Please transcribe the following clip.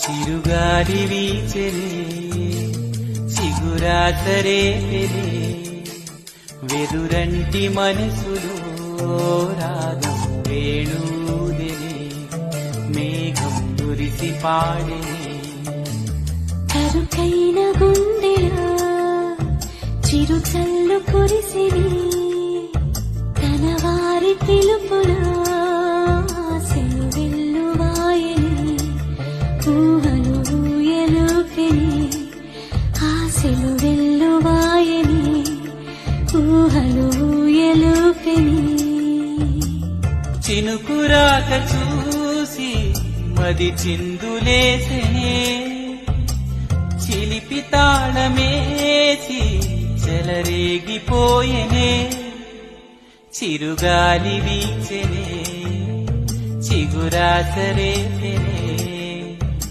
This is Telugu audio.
చిరుగాలి వీచెరే చిగురాసరే పెరే. వెదురంటి మనసులో రాగం వేణూదే మేఘం దురిసి పాడే కరుకైన గుండెలా చిరుచల్లు కురిసిని తన వారి పిలుపులా సెలవిల్లు వాయని ఊహలు ఊయలుపెని ఆశలు వెల్లు ఊహలు ఊయలుపెని చినుకురాక చూసి మది చిందులేసనే. చిలిపి తాళమేసి చెలరేగిపోయనే. చిరుగాలి వీచెనే చిగురాసరేపెనే